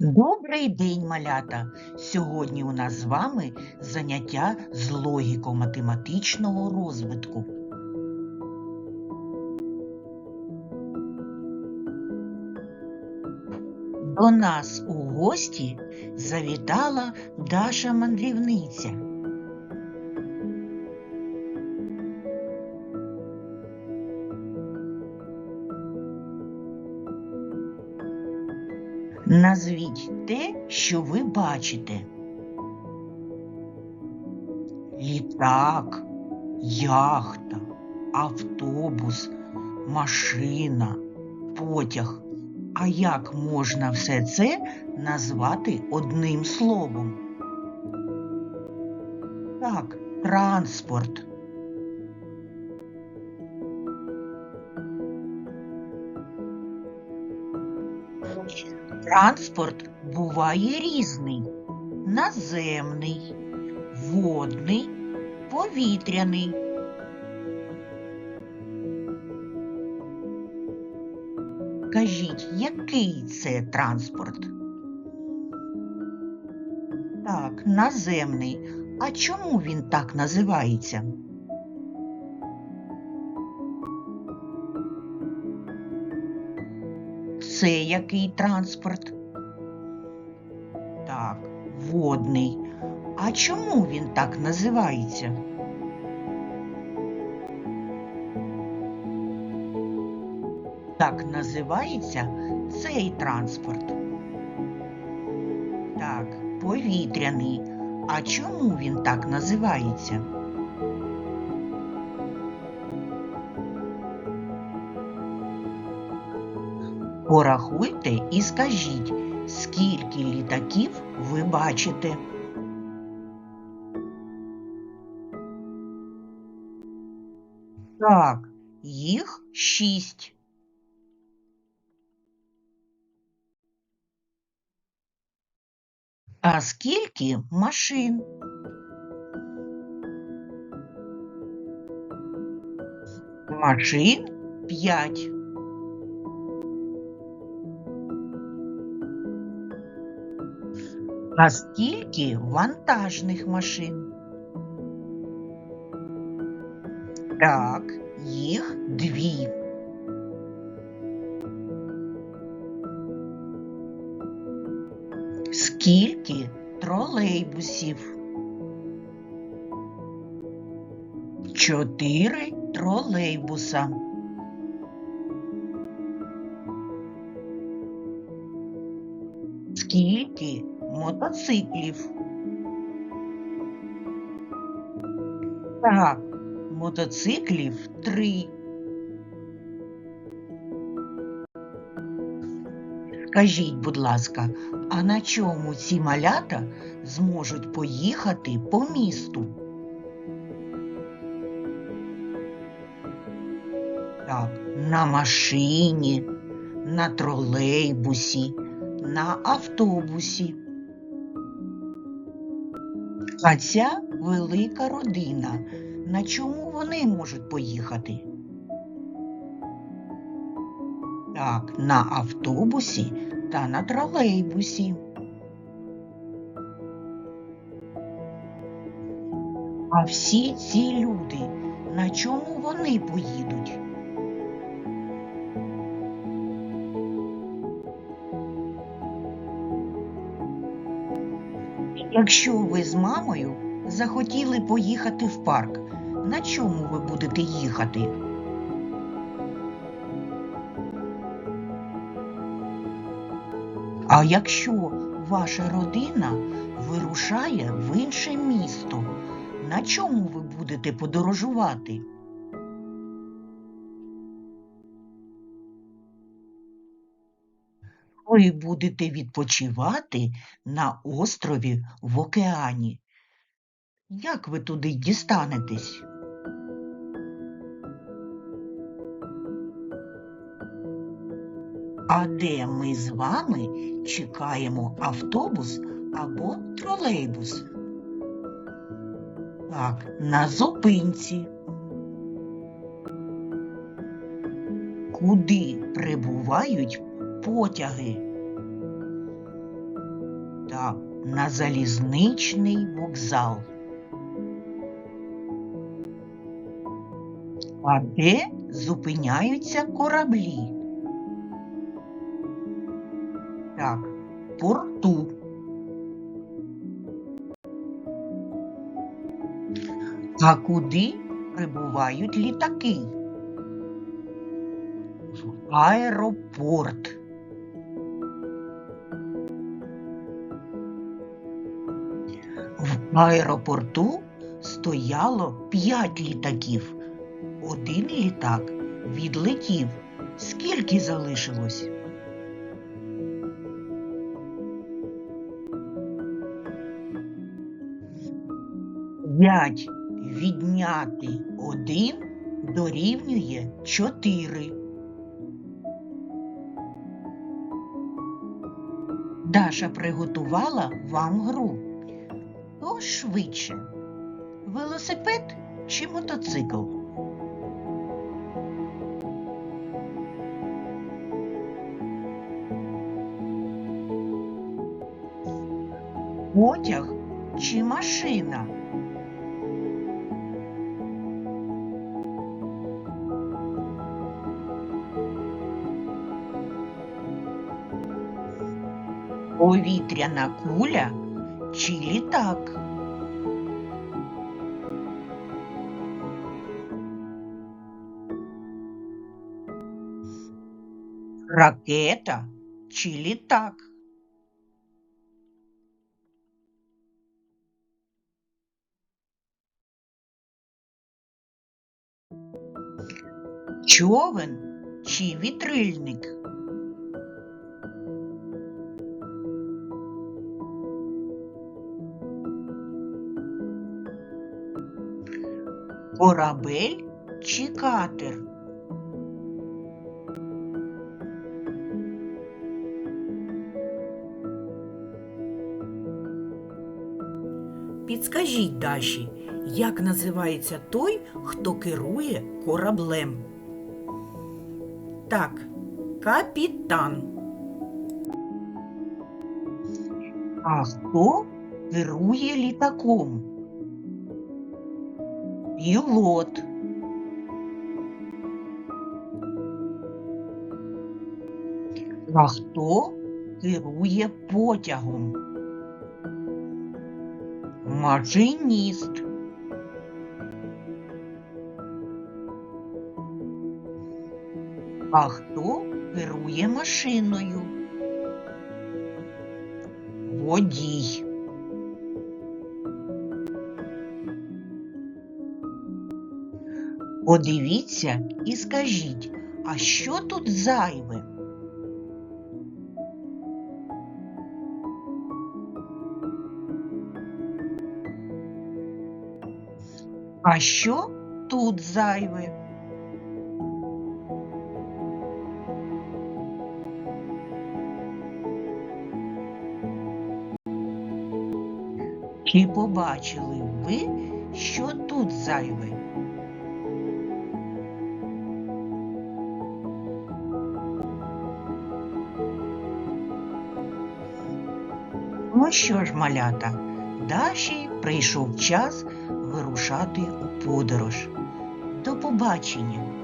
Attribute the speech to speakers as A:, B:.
A: Добрий день, малята! Сьогодні у нас з вами заняття з логіко-математичного розвитку. До нас у гості завітала Даша мандрівниця. Назвіть те, що ви бачите. Літак, яхта, автобус, машина, потяг. А як можна все це назвати одним словом? Так, транспорт. Транспорт буває різний: наземний, водний, повітряний. Кажіть, який це транспорт? Так, наземний. А чому він так називається? Це який транспорт? Так, водний. А чому він так називається? Так називається цей транспорт. Так, повітряний. А чому він так називається? Порахуйте і скажіть, скільки літаків ви бачите. Так, їх шість. А скільки машин? Машин п'ять. Скільки вантажних машин? Так, їх дві. Скільки тролейбусів? Чотири тролейбуса. Скільки мотоциклів? Так, мотоциклів три. Скажіть, будь ласка, а на чому ці малята зможуть поїхати по місту? Так, на машині, на тролейбусі, на автобусі. А ця велика родина. На чому вони можуть поїхати? Так, на автобусі та на тролейбусі. А всі ці люди, на чому вони поїдуть? Якщо ви з мамою захотіли поїхати в парк, на чому ви будете їхати? А якщо ваша родина вирушає в інше місто, на чому ви будете подорожувати? Ви будете відпочивати на острові в океані. Як ви туди дістанетесь? А де ми з вами чекаємо автобус або тролейбус? Так, на зупинці. Куди прибувають потяги? Так, на залізничний вокзал. А де зупиняються кораблі? Так, порту. А куди прибувають літаки? В аеропорт. В аеропорту стояло п'ять літаків. Один літак відлетів. Скільки залишилось? П'ять відняти один дорівнює чотири. Даша приготувала вам гру. Хто швидше? Велосипед чи мотоцикл? Потяг чи машина? Повітряна куля чи літак? Ракета чи літак? Човен чи вітрильник? Корабель чи катер?
B: Підскажіть Даші, як називається той, хто керує кораблем? Так, капітан.
A: А хто керує літаком? Пілот. А хто керує потягом? Машиніст. А хто керує машиною? Водій. Подивіться і скажіть, а що тут зайве? А що тут зайве? Чи побачили ви, що тут зайве? Ну що ж, малята, Даші прийшов час вирушати у подорож. До побачення!